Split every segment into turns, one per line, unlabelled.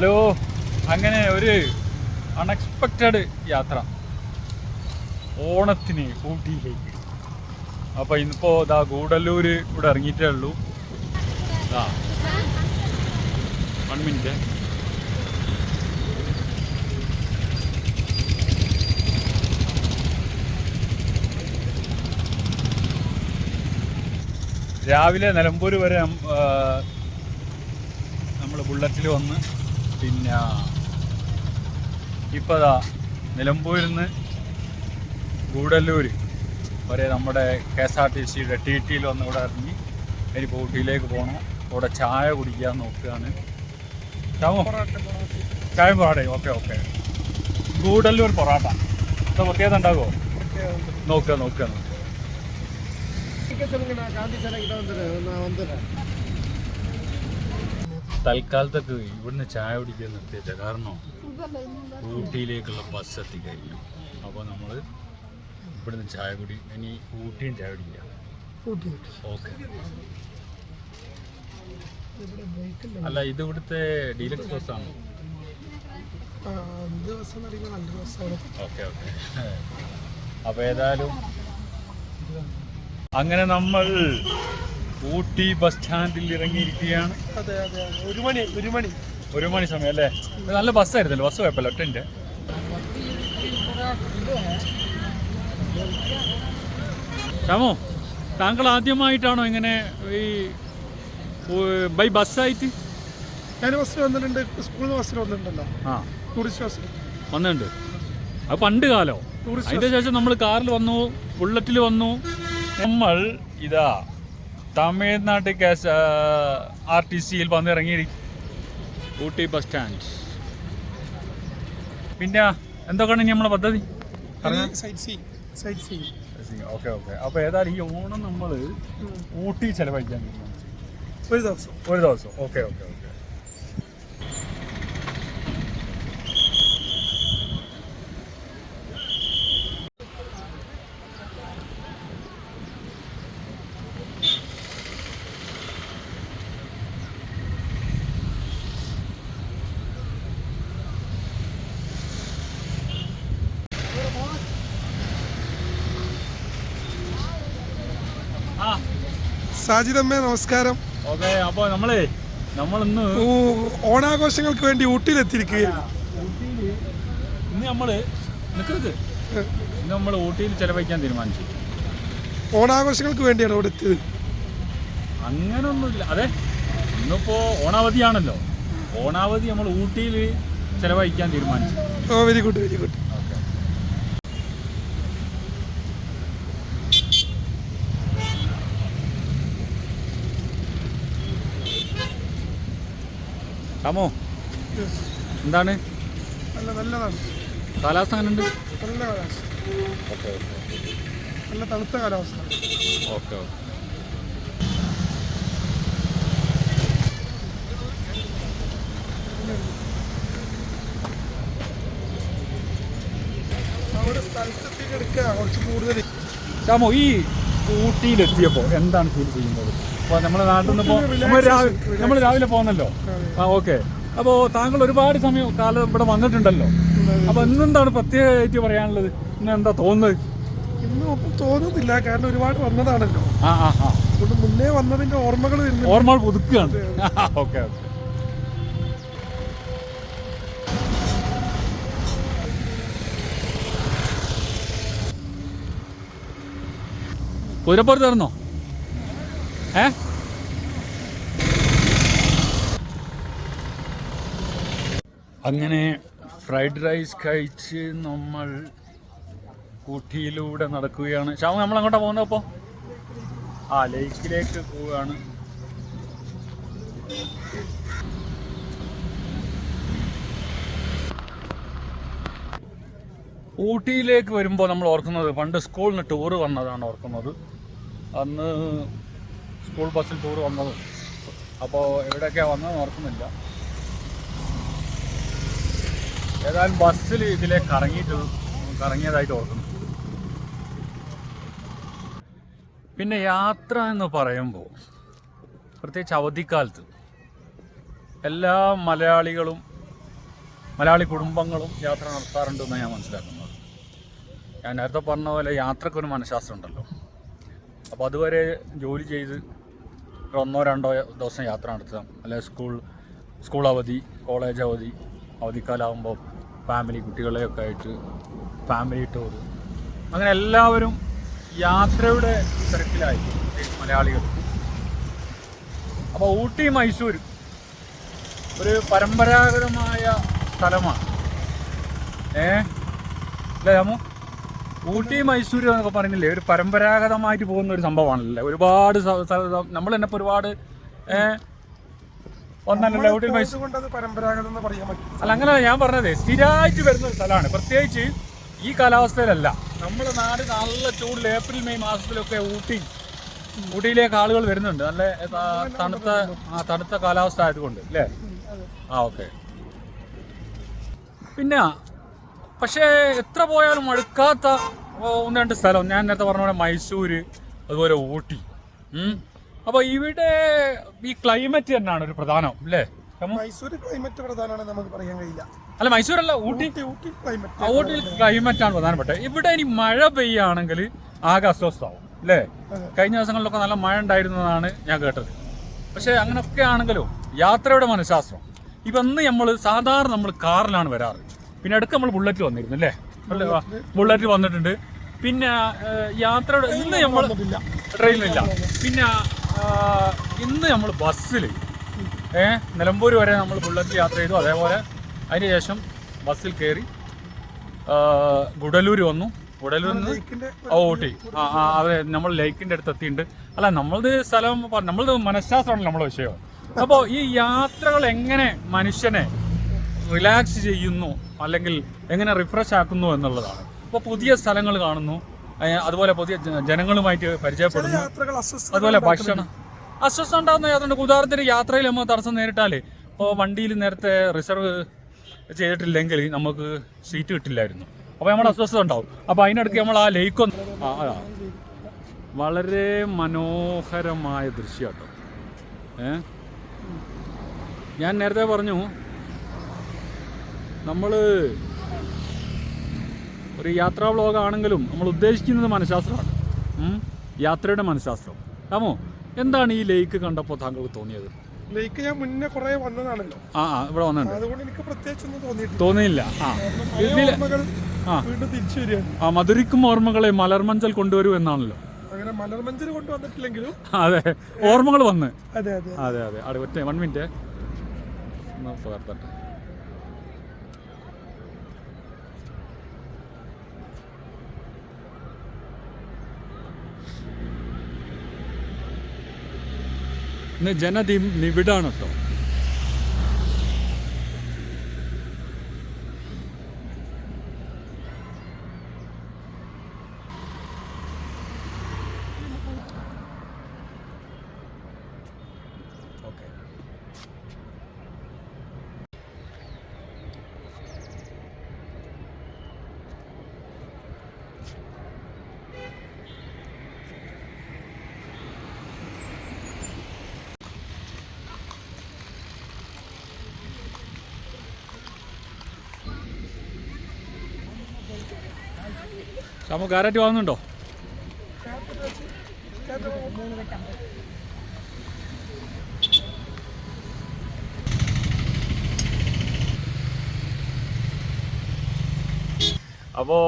Hello. അങ്ങനെ ഒരു unexpected യാത്ര. ഓണത്തിന് ഊട്ടിയിലേക്ക്. അപ്പോൾ ഇന്നിപ്പോൾ ഇതാ ഗൂഡല്ലൂർ ഇവിടെ ഇറങ്ങിയിട്ടേ ഉള്ളൂ. വൺ മിനിറ്റ് രാവിലെ നിലമ്പൂർ വരെ നമ്മൾ ബുള്ളറ്റിൽ വന്ന് പിന്നെ ഇപ്പോൾ നിലമ്പൂരിൽ നിന്ന് ഗൂഡല്ലൂർ വരെ നമ്മുടെ കെ എസ് ആർ ടി സിയുടെ ടി ടിയിൽ വന്ന് ഇവിടെ ഇറങ്ങി ഇനിയിപ്പോൾ ഊട്ടിയിലേക്ക് പോകണം ഇവിടെ ചായ കുടിക്കാൻ നോക്കുകയാണ്. ചായ പൊറാട്ട ഓക്കെ ഓക്കെ. ഗൂഡല്ലൂർ പൊറാട്ട. എന്താ പ്രത്യേകത ഉണ്ടാകുമോ? നോക്കുക നോക്കുക നോക്കുക. തൽക്കാലത്തൊക്കെ ഇവിടുന്ന് ചായ കുടിക്കാൻ നിർത്തിയച്ച കാരണം ഊട്ടിയിലേക്കുള്ള ബസ് എത്തിക്കഴിഞ്ഞു. അപ്പോൾ നമ്മൾ ഇവിടുന്ന് ചായ കുടി ഇനി ഊട്ടിയും ചായ കുടിക്കാം. ഓക്കെ. അല്ല ഇത് ഇവിടുത്തെ ഡീലക്സ് ബസ്സാണോ
ആണോ?
Okay okay. അപ്പോൾ ഏതായാലും അങ്ങനെ നമ്മൾ ഊട്ടി ബസ് സ്റ്റാൻഡിൽ ഇറങ്ങിയിരിക്കുകയാണ്.
അതെ അതെ അതെ. ഒരു മണി ഒരു മണി.
ഒരു മണി സമയം അല്ലേ? നല്ല നല്ല ബസ്സായിരുന്നല്ലോ ബസ് കുഴപ്പമില്ല ഒറ്റന്റെ രാമോ താങ്കൾ ആദ്യമായിട്ടാണോ ഇങ്ങനെ ഈ ബൈ ബസ്സായിട്ട്
ഞാൻ ബസ്സിൽ വന്നിട്ടുണ്ട്. സ്കൂളിൽ നിന്ന് ബസ്സിൽ വന്നിട്ടുണ്ടല്ലോ.
ആ.
ടൂറിസ്റ്റ് ബസ്സിൽ
വന്നിട്ടുണ്ട്. അത് പണ്ട് കാലോ.
ടൂറിസ്റ്റ്
അതിന്റെ ശേഷം നമ്മൾ കാറിൽ വന്നു ബുള്ളറ്റിൽ വന്നു. നമ്മൾ ഇതാ തമിഴ്നാട് കേസ് ആർ ടി സിയിൽ വന്നിറങ്ങി ഊട്ടി ബസ് സ്റ്റാൻഡ് പിന്നെ എന്തൊക്കെയാണ് ഇനി നമ്മളെ പദ്ധതി?
Sight see sight see
okay okay അപ്പോൾ ഏതായാലും ഈ ഓണം നമ്മൾ ഊട്ടി ചെലവഴിക്കാൻ
ഒരു ദിവസം.
ഒരു ദിവസം. ഓക്കെ ഓക്കെ ഓക്കെ ആ
സാജിദമ്മേ നമസ്കാരം.
അപ്പൊ നമ്മളേ നമ്മളിന്ന്
ഓണാഘോഷങ്ങൾക്ക് വേണ്ടി ഊട്ടിയിലെത്തിയിരിക്കുകയാണ്.
ഇന്ന് നമ്മൾ നിൽക്കരുത് ഇന്ന് നമ്മൾ ഊട്ടിയിൽ ചെലവഴിക്കാൻ തീരുമാനിച്ചു.
ഓണാഘോഷങ്ങൾക്ക് വേണ്ടിയാണ് അവിടെ എത്തിയത്.
അങ്ങനൊന്നുമില്ല. അതെ ഇന്നിപ്പോ ഓണാവധിയാണല്ലോ. ഓണാവധി നമ്മൾ ഊട്ടിയിൽ ചെലവഴിക്കാൻ തീരുമാനിച്ചു.
ഓ very good very good.
Okay രാമോ എന്താണ്? കാലാവസ്ഥ അങ്ങനെ ഉണ്ട്
നല്ല കാലാവസ്ഥ നല്ല തണുത്ത കാലാവസ്ഥ.
Okay okay. രാമോ ഈ ഊട്ടിയിലെത്തിയപ്പോൾ എന്താണ് ഫീൽ ചെയ്യുന്നത്? അപ്പോൾ നമ്മുടെ നാട്ടിൽ നിന്ന് ഇപ്പോൾ. നമ്മൾ രാവിലെ പോകുന്നല്ലോ ആ ഓക്കെ. അപ്പോൾ താങ്കൾ ഒരുപാട് സമയം കാലം ഇവിടെ വന്നിട്ടുണ്ടല്ലോ. അപ്പോൾ ഇന്നെന്താണ് പ്രത്യേകമായിട്ട് പറയാനുള്ളത്? ഇന്ന് എന്താ തോന്നുന്നത്?
ഇന്നും ഒപ്പം തോന്നുന്നില്ല. കാരണം ഒരുപാട് വന്നതാണല്ലോ.
ആ ആ ആ.
അതുകൊണ്ട് മുന്നേ വന്നതിന്റെ ഓർമ്മകൾ വരുന്നു
ഓർമ്മകൾ പുതുക്കുകയാണ്. Okay okay. കുതിരപ്പുറത്ത് ഇറന്നോ ഏ? അങ്ങനെ ഫ്രൈഡ് റൈസ് കഴിച്ച് നമ്മൾ ഊട്ടിയിലൂടെ നടക്കുകയാണ്. ശ്യാമ നമ്മൾ അങ്ങോട്ടാ പോകുന്നത് അപ്പോൾ ആ ലേക്കിലേക്ക് പോവുകയാണ്. ഊട്ടിയിലേക്ക് വരുമ്പോൾ നമ്മൾ ഓർക്കുന്നത് പണ്ട് സ്കൂളിൽ നിന്ന് ടൂറ് വന്നതാണ് ഓർക്കുന്നത്. അന്ന് സ്കൂൾ ബസ്സിൽ ടൂർ വന്നത്. അപ്പോൾ എവിടെയൊക്കെയാണ് വന്നതെന്ന് ഓർക്കുന്നില്ല. ഏതായാലും ബസ്സിൽ ഇതിലേക്ക് കറങ്ങിയിട്ട് കറങ്ങിയതായിട്ട് ഓർക്കുന്നു. പിന്നെ യാത്ര എന്ന് പറയുമ്പോൾ പ്രത്യേകിച്ച് അവധിക്കാലത്ത് എല്ലാ മലയാളികളും മലയാളി കുടുംബങ്ങളും യാത്ര നടത്താറുണ്ടെന്ന് ഞാൻ മനസ്സിലാക്കുന്നത്. ഞാൻ നേരത്തെ പറഞ്ഞ പോലെ യാത്രക്കൊരു മനഃശാസ്ത്രം ഉണ്ടല്ലോ. അപ്പോൾ അതുവരെ ജോലി ചെയ്ത് ഒന്നോ രണ്ടോ ദിവസം യാത്ര നടത്താം അല്ലെങ്കിൽ സ്കൂൾ സ്കൂൾ അവധി കോളേജ് അവധി അവധിക്കാലാകുമ്പോൾ ഫാമിലി കുട്ടികളെയൊക്കെ ആയിട്ട് ഫാമിലി ടൂർ അങ്ങനെ എല്ലാവരും യാത്രയുടെ തിരക്കിലായി മലയാളികൾ. അപ്പോൾ ഊട്ടി മൈസൂർ ഒരു പരമ്പരാഗതമായ സ്ഥലമാണ്. ഏ? അല്ലേ അമ്മു ഊട്ടി മൈസൂർ എന്നൊക്കെ പറഞ്ഞില്ലേ? ഒരു പരമ്പരാഗതമായിട്ട് പോകുന്ന ഒരു സംഭവമാണല്ലേ? ഒരുപാട് നമ്മൾ തന്നെ ഇപ്പോൾ ഒരുപാട് മൈസൂർ
പരമ്പരാഗതം എന്ന് പറയാൻ പറ്റും
അല്ല അങ്ങനെയല്ല ഞാൻ പറഞ്ഞത് സ്ഥിരമായിട്ട് വരുന്ന ഒരു സ്ഥലമാണ്. പ്രത്യേകിച്ച് ഈ കാലാവസ്ഥയിലല്ല. നമ്മുടെ നാട് നല്ല ചൂടിൽ ഏപ്രിൽ മെയ് മാസത്തിലൊക്കെ ഊട്ടി ഊട്ടിയിലേക്ക് ആളുകൾ വരുന്നുണ്ട്. നല്ല തണുത്ത ആ തണുത്ത കാലാവസ്ഥ ആയതുകൊണ്ട് അല്ലേ? ആ ഓക്കെ. പിന്നെ പക്ഷേ എത്ര പോയാലും മടുക്കാത്ത ഒന്ന് രണ്ട് സ്ഥലം. ഞാൻ നേരത്തെ പറഞ്ഞ പോലെ മൈസൂര് അതുപോലെ ഊട്ടി. അപ്പോൾ ഇവിടെ ഈ ക്ലൈമറ്റ് തന്നെയാണ് ഒരു പ്രധാനം അല്ലേ?
മൈസൂർ ക്ലൈമറ്റ് പ്രധാനമാണ് നമുക്ക് പറയാൻ കഴിയില്ല.
അല്ല മൈസൂരല്ല ഊട്ടി.
ഊട്ടി ഊട്ടി ക്ലൈമറ്റ്
ഊട്ടി ക്ലൈമറ്റ് ആണ് പ്രധാനപ്പെട്ടത്. ഇവിടെ ഇനി മഴ പെയ്യുകയാണെങ്കിൽ ആകെ അസ്വസ്ഥമാവും അല്ലേ? കഴിഞ്ഞ ദിവസങ്ങളിലൊക്കെ നല്ല മഴ ഉണ്ടായിരുന്നതാണ് ഞാൻ കേട്ടത്. പക്ഷേ അങ്ങനെയൊക്കെ ആണെങ്കിലും യാത്രയുടെ മനഃശാസ്ത്രം. ഇപ്പം ഇന്ന് നമ്മൾ സാധാരണ നമ്മൾ കാറിലാണ് വരാറ്. പിന്നെ അടുത്ത് നമ്മൾ ബുള്ളറ്റ് വന്നിരുന്നു അല്ലേ? ബുള്ളറ്റ് വന്നിട്ടുണ്ട്. പിന്നെ യാത്രയുടെ ഇന്ന് നമ്മൾ ട്രെയിനിലില്ല. പിന്നെ ഇന്ന് നമ്മൾ ബസ്സിൽ ഏ നിലമ്പൂർ വരെ നമ്മൾ ബുള്ളറ്റ് യാത്ര ചെയ്തു. അതേപോലെ അതിന് ശേഷം ബസ്സിൽ കയറി ഗുഡലൂർ വന്നു. ഗുഡലൂർ നിന്ന് ഓ ഊട്ടി. ആ ആ അതെ നമ്മൾ ലേക്കിന്റെ അടുത്ത് എത്തിയിട്ടുണ്ട് അല്ല നമ്മളത് സ്ഥലം നമ്മളത് മനഃശാസ്ത്രമാണ് നമ്മളെ വിഷയം. അപ്പോൾ ഈ യാത്രകൾ എങ്ങനെ മനുഷ്യനെ റിലാക്സ് ചെയ്യുന്നു അല്ലെങ്കിൽ എങ്ങനെ റിഫ്രഷ് ആക്കുന്നു എന്നുള്ളതാണ്. അപ്പോൾ പുതിയ സ്ഥലങ്ങൾ കാണുന്നു. അതുപോലെ പുതിയ ജനങ്ങളുമായിട്ട് പരിചയപ്പെടുന്നു. അതുപോലെ ഭക്ഷണം. അസ്വസ്ഥ ഉണ്ടാകുന്ന യാത്ര ഉദാഹരണത്തിന് യാത്രയിൽ നമ്മൾ തടസ്സം നേരിട്ടാലേ ഇപ്പോൾ വണ്ടിയിൽ നേരത്തെ റിസർവ് ചെയ്തിട്ടില്ലെങ്കിൽ നമുക്ക് സീറ്റ് കിട്ടില്ലായിരുന്നു. അപ്പോൾ നമ്മൾ അസ്വസ്ഥത ഉണ്ടാവും. അപ്പോൾ അതിനിടയ്ക്ക് നമ്മൾ ആ ലേക്ക് ഒന്ന് ആ ആ. വളരെ മനോഹരമായ ദൃശ്യം കേട്ടോ ഏ? ഞാൻ നേരത്തെ പറഞ്ഞു നമ്മൾ ഒരു യാത്രാ വ്ളോഗ് ആണെങ്കിലും നമ്മൾ ഉദ്ദേശിക്കുന്നത് മനഃശാസ്ത്രമാണ്. യാത്രയുടെ മനഃശാസ്ത്രം. ആമോ എന്താണ് ഈ ലേക്ക് കണ്ടപ്പോൾ താങ്കൾക്ക് തോന്നിയത്?
ലേക്ക് ഞാൻ മുന്നേ കുറെ വന്നതാണല്ലോ.
ആ ആ ഇവിടെ വന്നുണ്ട്
അതുകൊണ്ട് എനിക്ക് പ്രത്യേകിച്ചൊന്നും തോന്നിയിട്ടില്ല.
തോന്നിയില്ല. ആ. ഇതിൽ
വീണ്ടും തിരിച്ചു വരികയാണ്.
ആ മധുരിക്കും ഓർമ്മകളെ മലർമഞ്ചൽ കൊണ്ടുവരൂ എന്നാണല്ലോ.
അങ്ങനെ മലർമഞ്ചൽ കൊണ്ടുവന്നിട്ടില്ലെങ്കിലും.
അതെ. ഓർമ്മകൾ വന്ന്.
അതെ അതെ.
അതെ അതെ. അവിടെ ഒറ്റ വൺ മിനിറ്റ് പകർത്തട്ടെ ഇന്ന് ജനതി നിബിഡാണ് കേട്ടോ ഷാമു കാരാറ്റ് വാങ്ങുന്നുണ്ടോ? അപ്പോ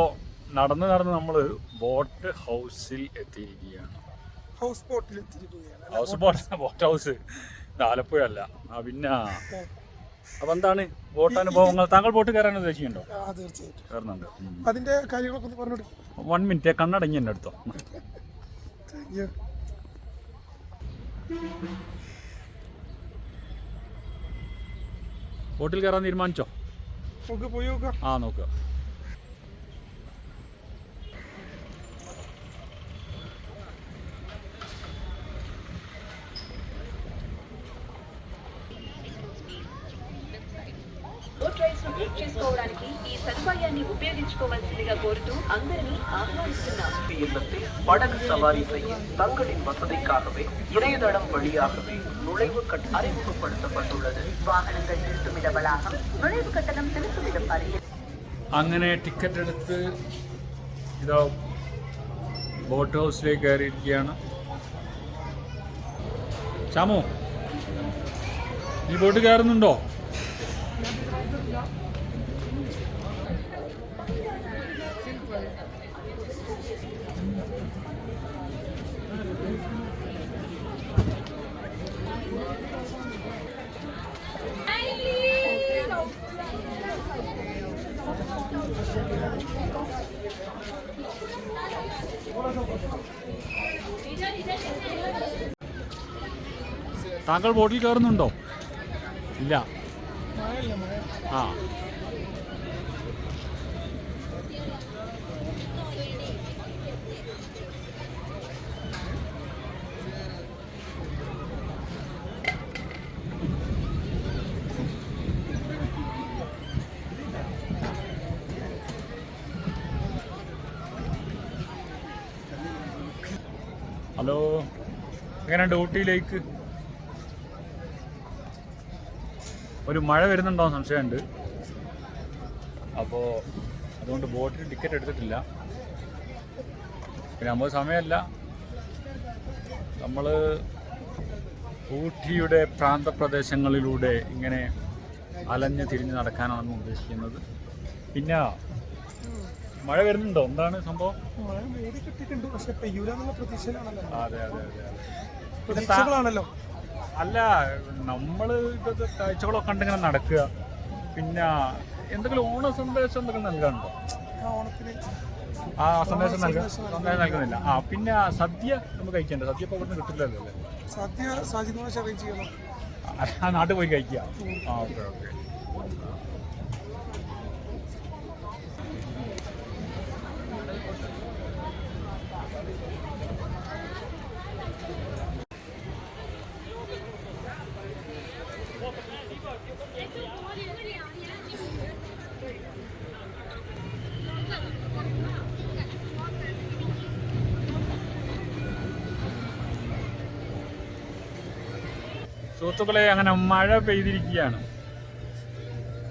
നടന്ന് നടന്ന് നമ്മൾ ബോട്ട് ഹൗസിൽ എത്തിയിരിക്കുകയാണ്.
ഹൗസ് ബോട്ടിൽ എത്തിയിരിക്കുകയാണ്
house boat boat house. Alappuzha അല്ല. ആ പിന്നെ അപ്പം എന്താണ് വോട്ടനുഭവങ്ങൾ താങ്കൾ വോട്ട് കയറാൻ ഉദ്ദേശിക്കുന്നുണ്ടോ?
ആ തീർച്ചയായിട്ടും.
കയറുന്നുണ്ട്.
അതിന്റെ കാര്യങ്ങളൊക്കെ ഒന്ന് പറഞ്ഞോട്ടെ
വൺ മിനിറ്റ് കണ്ണടങ്ങി എന്നെ അടുത്തോ
വോട്ടിൽ you.
ബോട്ടിൽ കയറാൻ തീരുമാനിച്ചോ?
നമുക്ക് പോയി നോക്കാം.
ആ നോക്കുക
ఫ్రైస్ ను బుక్ చేసుకోవడానికి ఈ సదుపాయాన్ని ఉపయోగించుకోవాల్సిందిగా కోరుతూ అందరినీ ఆహ్వానిస్తున్నాం
படகு சவாரி செய்ய தங்களின் வசதிக்காகவே இணையதளம் வழியாகவே நுழைவு கட் அறிமுகப்படுத்தப்பட்டுள்ளது
வாகனங்கள் நிறுத்துமிட வளாகம் நுழைவு கட்டணம் செலுத்துமிடம்
അങ്ങനെ ടിക്കറ്റ് എടുത്ത് ഇതോ ബോട്ട് ഹൗസിലേക്ക് കയറിയിരിക്കുകയാണ് ചാമോ ഈ ബോട്ട് കയറുന്നുണ്ടോ താങ്കൾ ബോട്ടിൽ കയറുന്നുണ്ടോ? ഇല്ല. ആ. ഹലോ. എങ്ങനെയാണ് ഊട്ടിയിലേക്ക്? ഒരു മഴ വരുന്നുണ്ടോ സംശയമുണ്ട്. അപ്പോൾ അതുകൊണ്ട് ബോട്ടിൽ ടിക്കറ്റ് എടുത്തിട്ടില്ല. പിന്നെ നമ്മൾ സമയമല്ല. നമ്മൾ ഊട്ടിയുടെ പ്രാന്തപ്രദേശങ്ങളിലൂടെ ഇങ്ങനെ അലഞ്ഞ് തിരിഞ്ഞ് നടക്കാനാണ് ഉദ്ദേശിക്കുന്നത്. പിന്നെ മഴ വരുന്നുണ്ടോ? എന്താണ് സംഭവം? അതെ അതെ അതെ അല്ല നമ്മൾ ഇതൊക്കെ കാഴ്ചകളൊക്കെ കണ്ടിങ്ങനെ നടക്കുക. പിന്നെ എന്തെങ്കിലും ഓണ സന്ദേശം എന്തെങ്കിലും നൽകാനുണ്ടോ?
ആ ഓണത്തിന്
ആ സന്ദേശം നൽകാൻ സന്ദേശം നൽകുന്നില്ല. ആ പിന്നെ സദ്യ നമുക്ക് കഴിക്കണ്ട? സദ്യ ഇപ്പോൾ ഇവിടുന്ന് കിട്ടില്ലല്ലോ അല്ലേ?
സദ്യ സാജിദ് അറേഞ്ച് ചെയ്യണം.
ആ നാട്ടിൽ പോയി കഴിക്കുക. ആ ഓക്കെ ഓക്കെ. സുഹൃത്തുക്കളെ അങ്ങനെ മഴ പെയ്തിരിക്കുകയാണ്.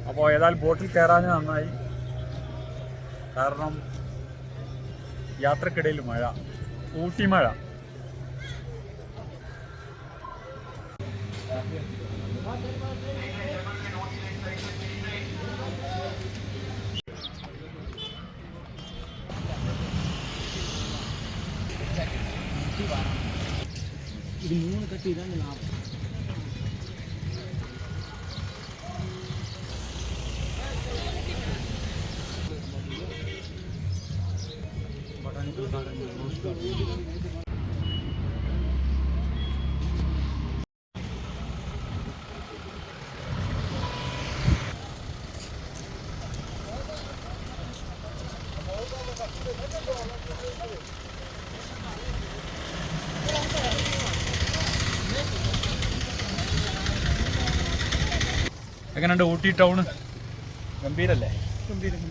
അപ്പോൾ ഏതായാലും ബോട്ടിൽ കയറാൻ നന്നായി. കാരണം യാത്രക്കിടയിൽ മഴ ഊട്ടി മഴ എങ്ങനെയുണ്ട് ഊട്ടി ടൗൺ ഗംഭീരല്ലേ?
ഗംഭീരം ഗംഭീരം